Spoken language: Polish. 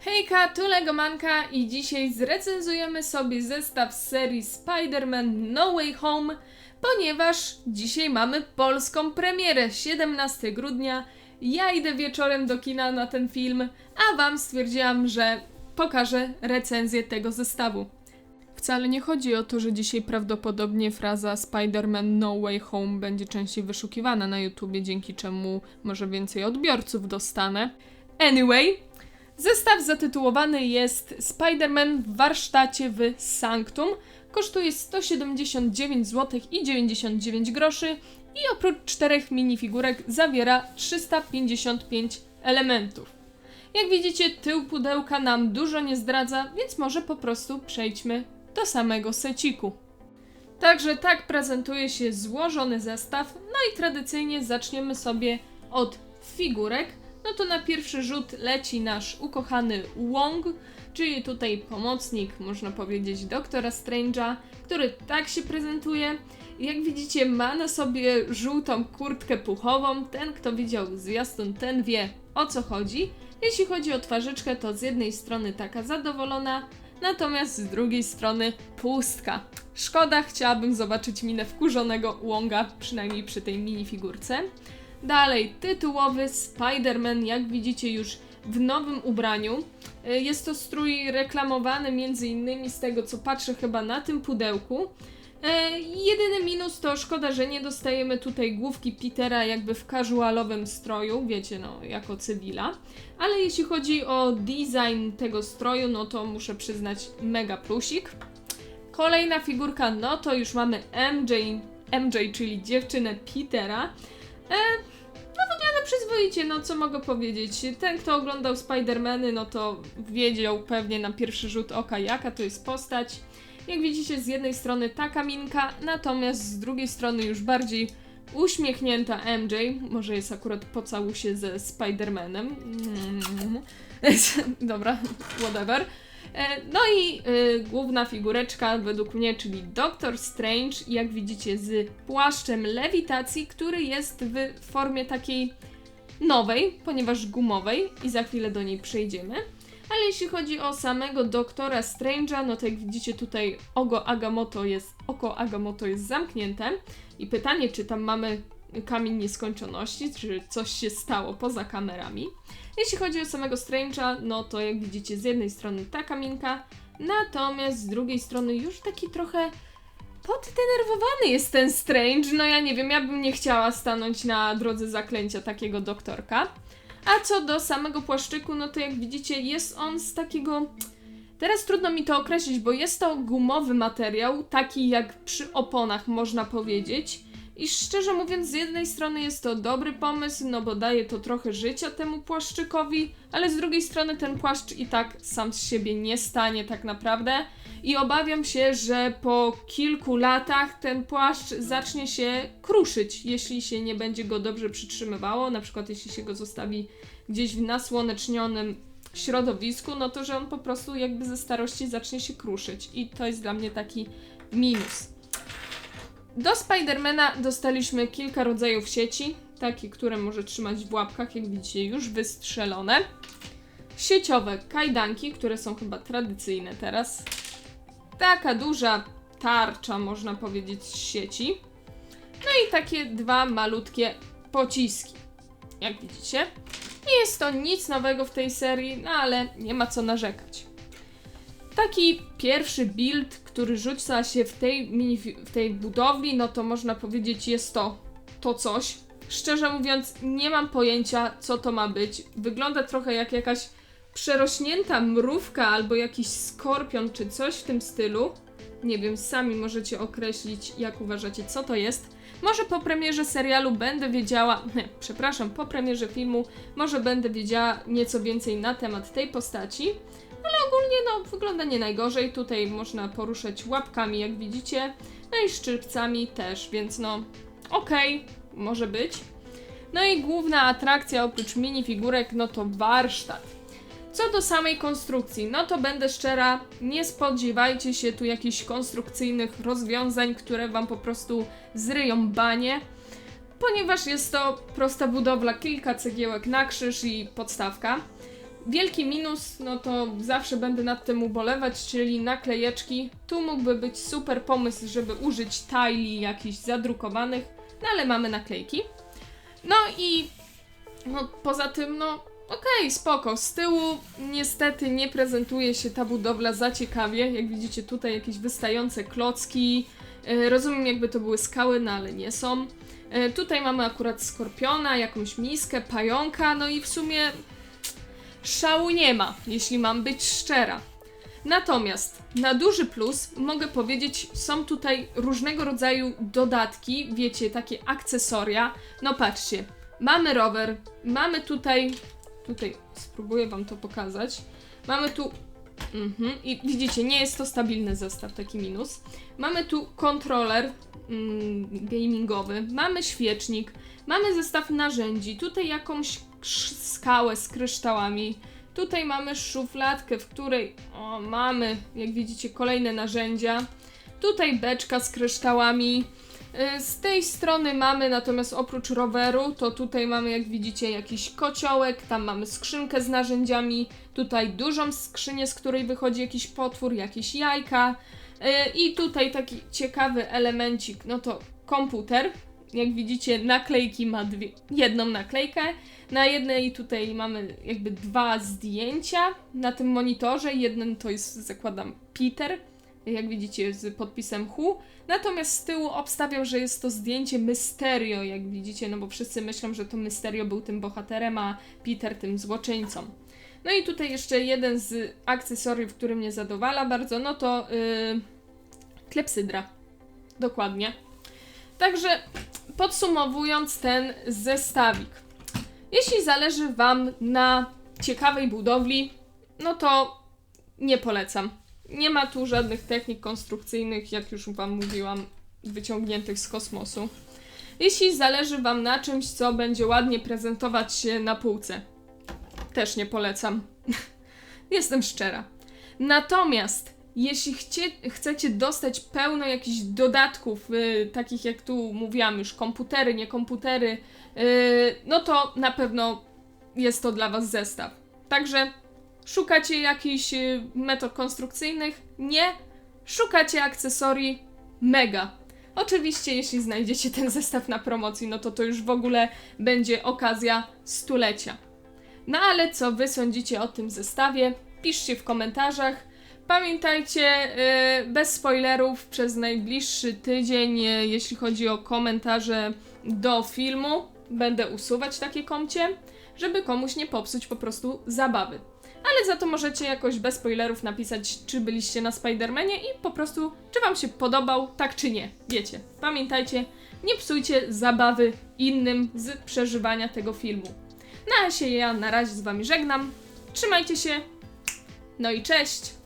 Hejka, tu Legomanka i dzisiaj zrecenzujemy sobie zestaw z serii Spider-Man No Way Home, ponieważ dzisiaj mamy polską premierę 17 grudnia. Ja idę wieczorem do kina na ten film, a wam stwierdziłam, że pokażę recenzję tego zestawu. Wcale nie chodzi o to, że dzisiaj prawdopodobnie fraza Spider-Man No Way Home będzie częściej wyszukiwana na YouTubie, dzięki czemu może więcej odbiorców dostanę. Anyway, zestaw zatytułowany jest Spider-Man w warsztacie w Sanctum. Kosztuje 179 zł i 99 groszy i oprócz czterech minifigurek zawiera 355 elementów. Jak widzicie, tył pudełka nam dużo nie zdradza, więc może po prostu przejdźmy do samego seciku. Także tak prezentuje się złożony zestaw, no i tradycyjnie zaczniemy sobie od figurek. No to na pierwszy rzut leci nasz ukochany Wong, czyli tutaj pomocnik, można powiedzieć, doktora Strange'a, który tak się prezentuje. Jak widzicie, ma na sobie żółtą kurtkę puchową. Ten, kto widział zwiastun, ten wie o co chodzi. Jeśli chodzi o twarzyczkę, to z jednej strony taka zadowolona, natomiast z drugiej strony pustka. Szkoda, chciałabym zobaczyć minę wkurzonego Wonga, przynajmniej przy tej minifigurce. Dalej, tytułowy Spider-Man, jak widzicie już w nowym ubraniu. Y, Jest to strój reklamowany między innymi z tego, co patrzę chyba na tym pudełku. E, jedyny minus to szkoda, że nie dostajemy tutaj główki Petera jakby w casualowym stroju, wiecie, no, jako cywila. Ale jeśli chodzi o design tego stroju, no to muszę przyznać mega plusik. Kolejna figurka, no to już mamy MJ, MJ czyli dziewczynę Petera. E, no wygląda przyzwoicie, no co mogę powiedzieć. Ten, kto oglądał Spider-Many, no to wiedział pewnie na pierwszy rzut oka, jaka to jest postać. Jak widzicie, z jednej strony taka minka, natomiast z drugiej strony już bardziej uśmiechnięta MJ. Może jest akurat po całusie ze Spider-Manem. Mm. Dobra, whatever. E, No i y, główna figureczka według mnie, czyli Doctor Strange, jak widzicie z płaszczem lewitacji, który jest w formie takiej nowej, ponieważ gumowej i za chwilę do niej przejdziemy. Ale jeśli chodzi o samego doktora Strange'a, no to jak widzicie tutaj oko Agamotto jest, oko Agamotto jest zamknięte i pytanie, czy tam mamy kamień nieskończoności, czy coś się stało poza kamerami. Jeśli chodzi o samego Strange'a, no to jak widzicie z jednej strony taka minka, natomiast z drugiej strony już taki trochę poddenerwowany jest ten Strange. No ja nie wiem, ja bym nie chciała stanąć na drodze zaklęcia takiego doktorka. A co do samego płaszczyku, no to jak widzicie jest on z takiego... Teraz trudno mi to określić, bo jest to gumowy materiał, taki jak przy oponach można powiedzieć. I szczerze mówiąc, z jednej strony jest to dobry pomysł, no bo daje to trochę życia temu płaszczykowi, ale z drugiej strony ten płaszcz i tak sam z siebie nie stanie tak naprawdę. I obawiam się, że po kilku latach ten płaszcz zacznie się kruszyć, jeśli się nie będzie go dobrze przytrzymywało, na przykład jeśli się go zostawi gdzieś w nasłonecznionym środowisku, no to że on po prostu jakby ze starości zacznie się kruszyć. I to jest dla mnie taki minus. Do Spidermana dostaliśmy kilka rodzajów sieci, takie, które może trzymać w łapkach, jak widzicie, już wystrzelone. Sieciowe kajdanki, które są chyba tradycyjne teraz. Taka duża tarcza, można powiedzieć, z sieci. No i takie dwa malutkie pociski, jak widzicie. Nie jest to nic nowego w tej serii, no ale nie ma co narzekać. Taki pierwszy build, który rzuca się w tej, w tej budowli, no to można powiedzieć jest to to coś. Szczerze mówiąc, nie mam pojęcia, co to ma być. Wygląda trochę jak jakaś przerośnięta mrówka albo jakiś skorpion czy coś w tym stylu. Nie wiem, sami możecie określić, jak uważacie, co to jest. Może po premierze serialu będę wiedziała, nie, przepraszam, po premierze filmu może będę wiedziała nieco więcej na temat tej postaci. Ale ogólnie no, wygląda nie najgorzej. Tutaj można poruszać łapkami, jak widzicie. No i szczypcami też, więc no okej, może być. No i główna atrakcja oprócz minifigurek, no to warsztat. Co do samej konstrukcji, no to będę szczera, nie spodziewajcie się tu jakichś konstrukcyjnych rozwiązań, które wam po prostu zryją banie, ponieważ jest to prosta budowla, kilka cegiełek na krzyż i podstawka. Wielki minus, no to zawsze będę nad tym ubolewać, czyli naklejeczki. Tu mógłby być super pomysł, żeby użyć tali jakichś zadrukowanych, no ale mamy naklejki. No i no poza tym, no okej, spoko. Z tyłu niestety nie prezentuje się ta budowla za ciekawie. Jak widzicie tutaj jakieś wystające klocki. E, rozumiem jakby to były skały, no ale nie są. E, tutaj mamy akurat skorpiona, jakąś miskę, pająka, no i w sumie szału nie ma, jeśli mam być szczera. Natomiast na duży plus mogę powiedzieć, są tutaj różnego rodzaju dodatki, wiecie, takie akcesoria. No patrzcie, mamy rower, mamy tutaj, tutaj spróbuję wam to pokazać. Mamy tu, mhm, i widzicie, nie jest to stabilny zestaw, taki minus. Mamy tu kontroler mm, gamingowy, mamy świecznik, mamy zestaw narzędzi, tutaj jakąś skałę z kryształami. Tutaj mamy szufladkę, w której o, mamy, jak widzicie, kolejne narzędzia. Tutaj beczka z kryształami. Y, Z tej strony mamy natomiast oprócz roweru, to tutaj mamy, jak widzicie, jakiś kociołek, tam mamy skrzynkę z narzędziami, tutaj dużą skrzynię, z której wychodzi jakiś potwór, jakieś jajka. Y, I tutaj taki ciekawy elemencik, no to komputer. Jak widzicie, naklejki ma dwie, jedną naklejkę. Na jednej tutaj mamy jakby dwa zdjęcia na tym monitorze. Jeden to jest, zakładam, Peter, jak widzicie, z podpisem Hu. Natomiast z tyłu obstawiam, że jest to zdjęcie Mysterio, jak widzicie, no bo wszyscy myślą, że to Mysterio był tym bohaterem, a Peter tym złoczyńcą. No i tutaj jeszcze jeden z akcesoriów, który mnie zadowala bardzo, no to yy, klepsydra. Dokładnie. Także podsumowując ten zestawik. Jeśli zależy Wam na ciekawej budowli, no to nie polecam. Nie ma tu żadnych technik konstrukcyjnych, jak już Wam mówiłam, wyciągniętych z kosmosu. Jeśli zależy Wam na czymś, co będzie ładnie prezentować się na półce, też nie polecam. Jestem szczera. Natomiast jeśli chcie, chcecie dostać pełno jakichś dodatków, y, takich jak tu mówiłam już, komputery, nie komputery, y, no to na pewno jest to dla Was zestaw. Także szukacie jakichś y, metod konstrukcyjnych? Nie. Szukacie akcesorii? Mega. Oczywiście, jeśli znajdziecie ten zestaw na promocji, no to to już w ogóle będzie okazja stulecia. No ale co Wy sądzicie o tym zestawie? Piszcie w komentarzach. Pamiętajcie, y, bez spoilerów przez najbliższy tydzień, y, jeśli chodzi o komentarze do filmu, będę usuwać takie komcie, żeby komuś nie popsuć po prostu zabawy. Ale za to możecie jakoś bez spoilerów napisać, czy byliście na Spidermanie i po prostu, czy wam się podobał, tak czy nie. Wiecie, pamiętajcie, nie psujcie zabawy innym z przeżywania tego filmu. No a się ja na razie z wami żegnam. Trzymajcie się. No i cześć!